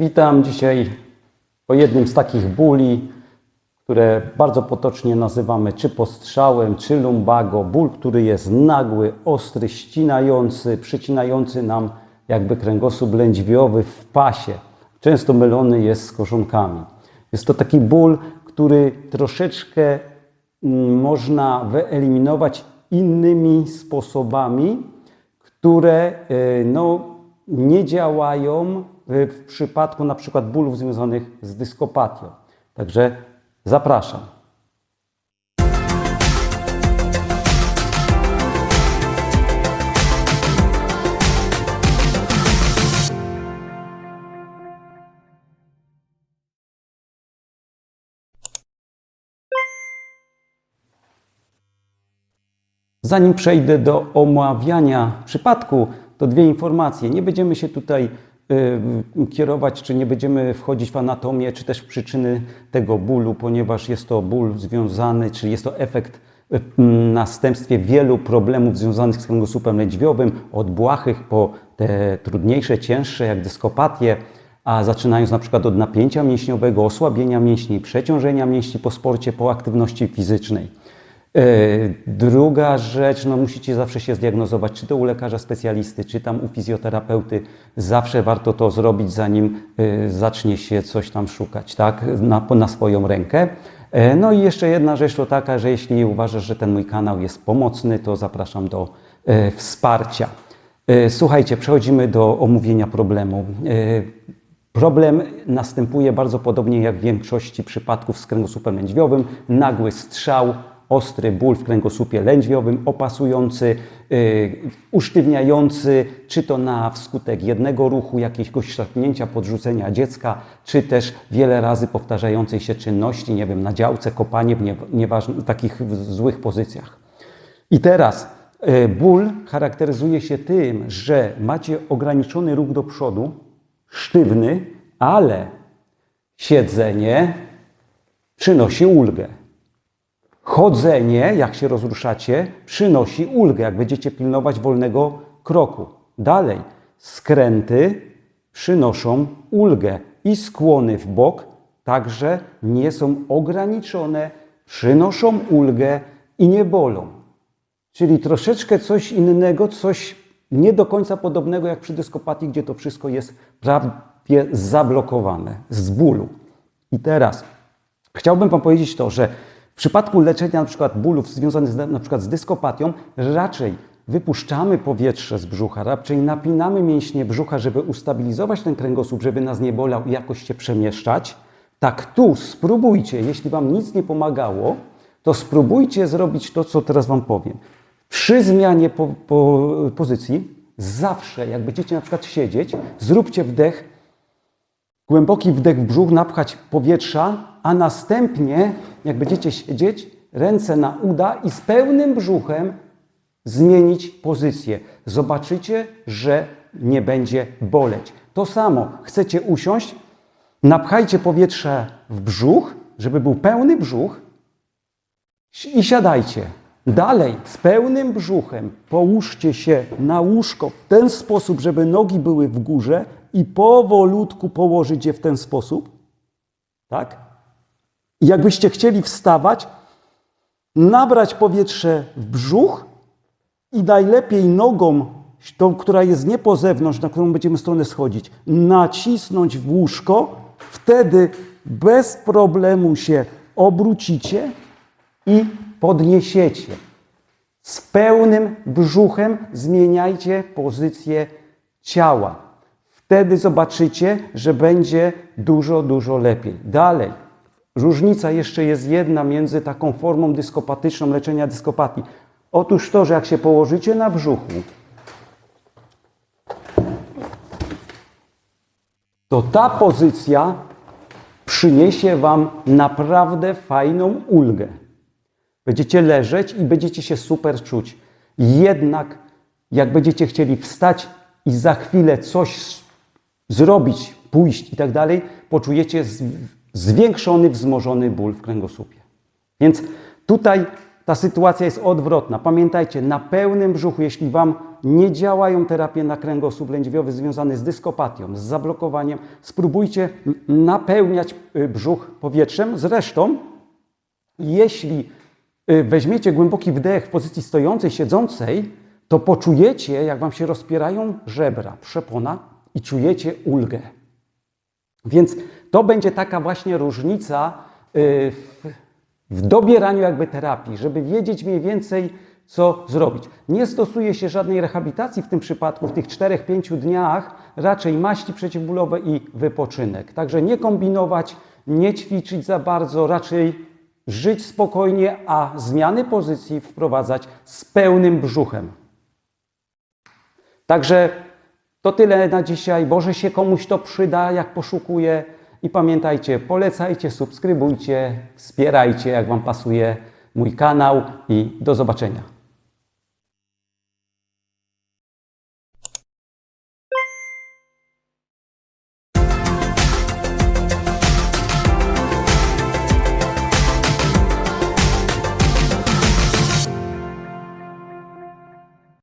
Witam dzisiaj po jednym z takich bóli, które bardzo potocznie nazywamy czy postrzałem, czy lumbago. Ból, który jest nagły, ostry, ścinający, przycinający nam jakby kręgosłup lędźwiowy w pasie. Często mylony jest z korzonkami. Jest to taki ból, który troszeczkę mm, można wyeliminować innymi sposobami, które y, no, nie działają w przypadku na przykład bólów związanych z dyskopatią. Także zapraszam. Zanim przejdę do omawiania przypadku, to dwie informacje. Nie będziemy się tutaj kierować, czy nie będziemy wchodzić w anatomię, czy też w przyczyny tego bólu, ponieważ jest to ból związany, czy jest to efekt y, następstwie wielu problemów związanych z kręgosłupem lędźwiowym, od błahych po te trudniejsze, cięższe, jak dyskopatię, a zaczynając na przykład od napięcia mięśniowego, osłabienia mięśni, przeciążenia mięśni po sporcie, po aktywności fizycznej. E, Druga rzecz, no musicie zawsze się zdiagnozować, czy to u lekarza specjalisty, czy tam u fizjoterapeuty. Zawsze warto to zrobić, zanim e, zacznie się coś tam szukać, tak, na, na swoją rękę. E, No i jeszcze jedna rzecz to taka, że jeśli uważasz, że ten mój kanał jest pomocny, to zapraszam do wsparcia. Słuchajcie, przechodzimy do omówienia problemu. Problem następuje bardzo podobnie jak w większości przypadków z kręgosłupem lędźwiowym. Nagły strzał, ostry ból w kręgosłupie lędźwiowym, opasujący, yy, usztywniający, czy to na wskutek jednego ruchu, jakiegoś szarpnięcia, podrzucenia dziecka, czy też wiele razy powtarzającej się czynności, nie wiem, na działce, kopanie w nie, nieważne, w takich złych pozycjach. I teraz y, ból charakteryzuje się tym, że macie ograniczony ruch do przodu, sztywny, ale siedzenie przynosi ulgę. Chodzenie, jak się rozruszacie, przynosi ulgę, jak będziecie pilnować wolnego kroku. Dalej, skręty przynoszą ulgę i skłony w bok także nie są ograniczone, przynoszą ulgę i nie bolą. Czyli troszeczkę coś innego, coś nie do końca podobnego jak przy dyskopatii, gdzie to wszystko jest prawie zablokowane z bólu. I teraz chciałbym Wam powiedzieć to, że w przypadku leczenia przykład bólów związanych z, przykład z dyskopatią, raczej wypuszczamy powietrze z brzucha, raczej napinamy mięśnie brzucha, żeby ustabilizować ten kręgosłup, żeby nas nie bolał i jakoś się przemieszczać. Tak tu spróbujcie, jeśli Wam nic nie pomagało, to spróbujcie zrobić to, co teraz Wam powiem. Przy zmianie po, po, pozycji, zawsze jak będziecie na przykład siedzieć, zróbcie wdech, głęboki wdech w brzuch, napchać powietrza, a następnie, jak będziecie siedzieć, ręce na uda i z pełnym brzuchem zmienić pozycję. Zobaczycie, że nie będzie boleć. To samo, chcecie usiąść, napchajcie powietrze w brzuch, żeby był pełny brzuch i siadajcie. Dalej, z pełnym brzuchem połóżcie się na łóżko w ten sposób, żeby nogi były w górze i powolutku położyć je w ten sposób. Tak? I jakbyście chcieli wstawać, nabrać powietrze w brzuch i najlepiej nogą, tą, która jest nie po zewnątrz, na którą będziemy stronę schodzić, nacisnąć w łóżko, wtedy bez problemu się obrócicie i podniesiecie. Z pełnym brzuchem zmieniajcie pozycję ciała. Wtedy zobaczycie, że będzie dużo, dużo lepiej. Dalej. Różnica jeszcze jest jedna między taką formą dyskopatyczną leczenia dyskopatii. Otóż to, że jak się położycie na brzuchu, to ta pozycja przyniesie Wam naprawdę fajną ulgę. Będziecie leżeć i będziecie się super czuć. Jednak, jak będziecie chcieli wstać i za chwilę coś zrobić, pójść i tak dalej, poczujecie zwiększony, wzmożony ból w kręgosłupie. Więc tutaj ta sytuacja jest odwrotna. Pamiętajcie, na pełnym brzuchu, jeśli Wam nie działają terapie na kręgosłup lędźwiowy związane z dyskopatią, z zablokowaniem, spróbujcie napełniać y, brzuch powietrzem. Zresztą, jeśli y, weźmiecie głęboki wdech w pozycji stojącej, siedzącej, to poczujecie, jak Wam się rozpierają żebra, przepona i czujecie ulgę. Więc to będzie taka właśnie różnica y, w, w dobieraniu jakby terapii, żeby wiedzieć mniej więcej, co zrobić. Nie stosuje się żadnej rehabilitacji w tym przypadku, w tych 4-5 dniach, raczej maści przeciwbólowe i wypoczynek. Także nie kombinować, nie ćwiczyć za bardzo, raczej żyć spokojnie, a zmiany pozycji wprowadzać z pełnym brzuchem. Także to tyle na dzisiaj. Może się komuś to przyda, jak poszukuje. I pamiętajcie, polecajcie, subskrybujcie, wspierajcie, jak Wam pasuje mój kanał i do zobaczenia.